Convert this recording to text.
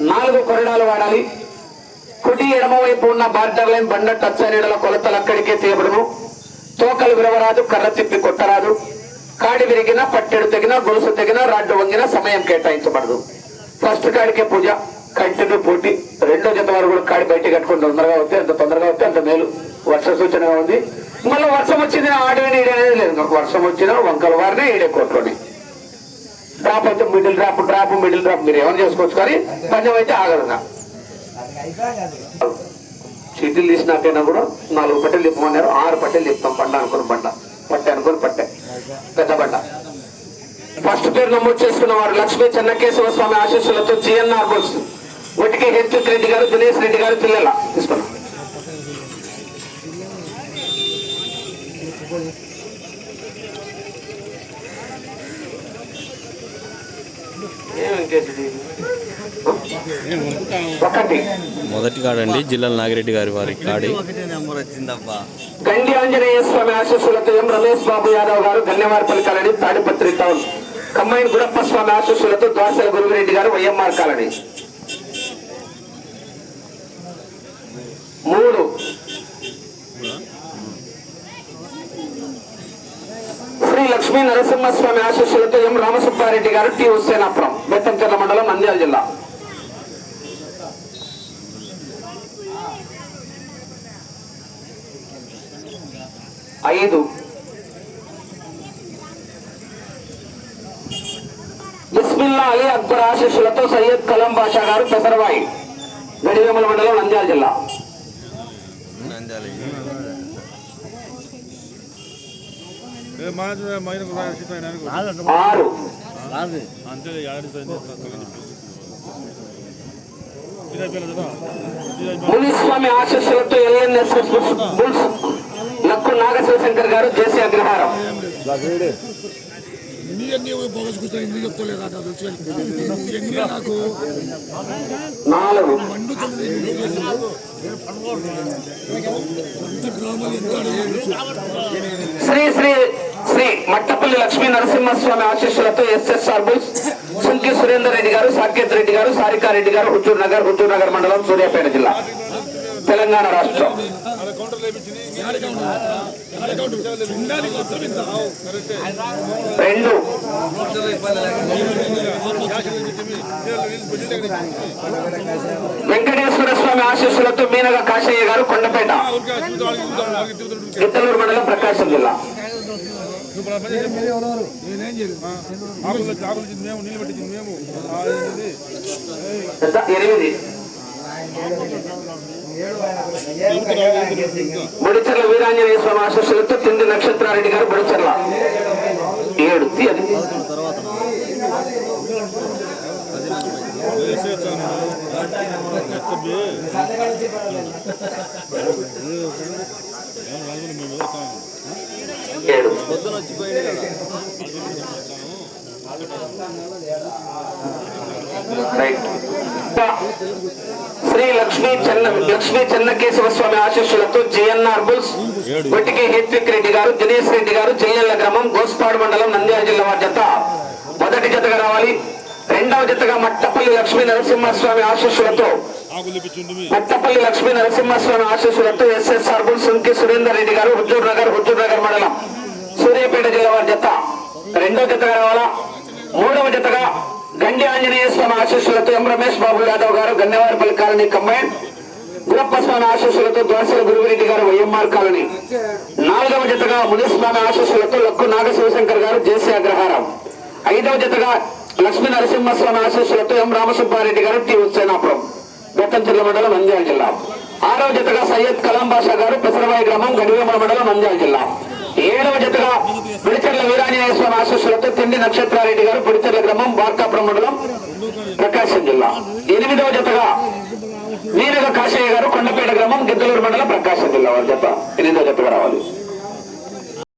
నాలుగు కొరడాలు వాడాలి. కుడి ఎడమ వైపు ఉన్న బార్డర్ లైన్ బండ టచ్ నీడల కొలతలు అక్కడికే తీయబడము తోకలు విరవరాదు కర్ర తిప్పి కొట్టరాదు. కాడి విరిగిన పట్టెడు తెగిన గొలుసు తెగిన రాడ్డు వంగిన సమయం కేటాయించబడదు. ఫస్ట్ కాడికే పూజ కంటిన్యూ పోటీ. రెండో జత వారు కూడా కాడి బయట కట్టుకుని తొందరగా వస్తే అంత తొందరగా వస్తే అంత మేలు. వర్ష సూచనగా ఉంది. మళ్ళీ వర్షం వచ్చింది ఆడేని ఈడే లేదు. నాకు వర్షం వచ్చినా వంకల వారినే ఈడే కొట్టుకోండి డ్రాప్ అయితే middle drop drop middle drop మీరు ఏమైనా చేసుకోవచ్చు? కానీ పంచం అయితే ఆగదు ఇంకా. చీటీలు తీసినాకైనా కూడా నాలుగు పట్టెలు తిప్పమన్నారు ఆరు పట్టెలు తిప్పాం బండ అనుకుని బండ పట్టె అనుకుని పట్టె. పెద్ద బండ ఫస్ట్ పేరు నమోదు చేసుకున్న వారు లక్ష్మీ చెన్నకేశ్వర స్వామి ఆశీస్సులతో జిఎన్ఆర్ బుల్స్ ఒటికి హెచ్ఎస్ రెడ్డి గారు దినేష్ రెడ్డి గారు పిల్లల తీసుకున్నాం. మొదటి కాడండి జిల్లాల నాగిరెడ్డి గారి వారి కాడి. ఒకటే నెంబర్ వచ్చిందబ్బా. గండి ఆంజనేయ స్వామి ఆశీస్సులతో ఎం రమేష్ బాబు యాదవ్ గారు ధన్యవాద పలకాలని తాడిపత్రి టౌన్. కమ్మాయిన్ గుడప్ప స్వామి ఆశీస్సులతో ద్వాసల గురువిరెడ్డి గారు వైఎంఆర్ కాలనీ మూడు శ్రీ లక్ష్మీ నరసింహస్వామి ఆశీస్సులతో ఎం రామసుబ్బారెడ్డి గారు టి హుస్సేనాపురం బెత్తంచెర్ల మండలం నంద్యాల జిల్లా. ఐదు. బిస్మిల్లా అలీ అక్బర్ ఆశీస్సులతో సయ్యద్ కలం బాషా గారు పెసరవాయి గడివేముల మండలం నంద్యాల జిల్లా. మునిస్వామి ఆశీస్సులతో ఎల్ఎన్ఎస్ బుల్స్ నక్కు నాగశివశంకర్ గారు జేసీ అగ్రహారం. నాలుగు. శ్రీ శ్రీ శ్రీ మట్టపల్లి లక్ష్మీ నరసింహస్వామి ఆశీస్సులతో ఎస్ఎస్ఆర్ బుల్స్ సుంకి సురేందర్ రెడ్డి గారు సాకేత్ రెడ్డి గారు సారికారెడ్డి గారు హుజూర్ నగర్ హుజూర్ నగర్ మండలం సూర్యాపేట జిల్లా తెలంగాణ రాష్ట్రం. రెండు. వెంకటేశ్వర స్వామి ఆశీస్సులతో మీనగ కాశయ్య గారు కొండపేట గిద్దలూరు మండలం ప్రకాశం జిల్లా. మేము నీళ్ళు పెట్టింది మేము. ఎంత? ఎనిమిది. బుడిచెర్ల వీరాంజనేయ స్వామి ఆశీస్సులతో తిండి నక్షత్రారెడ్డి గారు బుడిచెర్ల. ఏడు. తీ అది. ఏడు పొద్దున వచ్చిపోయింది కదా శ్రీ లక్ష్మీ చెన్న లక్ష్మీ చెన్నకేశవ స్వామి ఆశీస్సులతో జిఎన్ఆర్ బుల్స్ గొట్టికి హెత్విక్ రెడ్డి గారు దినేష్ రెడ్డి గారు జయల్ల గ్రామం గోస్పాడు మండలం నంద్యాల జిల్లా వారి జత. మొదటి జతగా రావాలి. రెండవ జతగా మట్టపల్లి లక్ష్మీ నరసింహస్వామి ఆశీస్సులతో ఆకులు లక్ష్మీ నరసింహస్వామి ఆశీస్సులతో SS R bull Sunki Surender Reddy garu Huzurnagar Huzur Nagar మండలం. సూర్యాపేట జిల్లా వారి జత. రెండవ జతగా రావాలా మూడవ జతగా గండి ఆంజనేయ స్వామి ఆశీస్సులతో ఎం రమేష్ బాబు యాదవ్ గారు గన్నవారిపల్లి కాలనీ కంబైన్. గురప్ప స్వామి ఆశీస్సులతో దోసల గురువిరెడ్డి గారు వైఎంఆర్ కాలనీ. నాలుగవ జతగా మునిస్వామి ఆశీస్సులతో లక్కు నాగ శివశంకర్ గారు జేసీ అగ్రహారం. ఐదవ జతగా లక్ష్మీ నరసింహస్వామి ఆశీస్సులతో ఎం రామసుబ్బారెడ్డి గారు టి హుస్సేనాపురం బెత్తంచెర్ల మండలం నంద్యాల జిల్లా. ఆరవ జతగా సయ్యద్ కలాం బాషా గారు పెసరవాయి గ్రామం గడివేమల మండలం నంద్యాల జిల్లా. ఏడవ జతగా పిడిచెర్ల వీరాంజనేయ స్వామి ఆశీస్సులతో తిండి నక్షత్రారెడ్డి గారు పిడిచెర్ల గ్రామం బార్కాపురం మండలం ప్రకాశం జిల్లా. ఎనిమిదవ జతగా మీనగ కాశయ్య గారు కొండపేట గ్రామం గిద్దలూరు మండలం ప్రకాశం జిల్లా వారి జత. ఎనిమిదవ జతగా రావాలి.